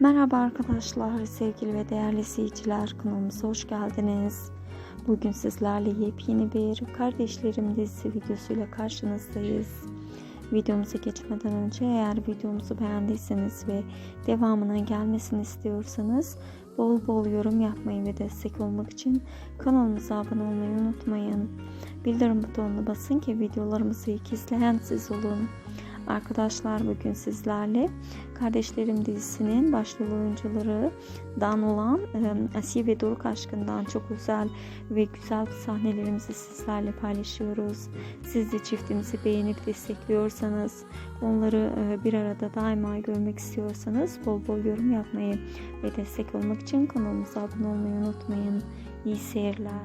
Merhaba arkadaşlar, sevgili ve değerli izleyiciler kanalımıza hoş geldiniz. Bugün sizlerle yepyeni bir Kardeşlerim dizisi videosuyla karşınızdayız. Videomuza geçmeden önce eğer videomuzu beğendiyseniz ve devamının gelmesini istiyorsanız bol bol yorum yapmayı ve destek olmak için kanalımıza abone olmayı unutmayın. Bildirim butonuna basın ki videolarımızı ilk izleyen siz olun. Arkadaşlar bugün sizlerle Kardeşlerim dizisinin başrol oyuncularından olan Asiye ve Doruk aşkından çok özel ve güzel sahnelerimizi sizlerle paylaşıyoruz. Siz de çiftimizi beğenip destekliyorsanız, onları bir arada daima görmek istiyorsanız bol bol yorum yapmayı ve destek olmak için kanalımıza abone olmayı unutmayın. İyi seyirler.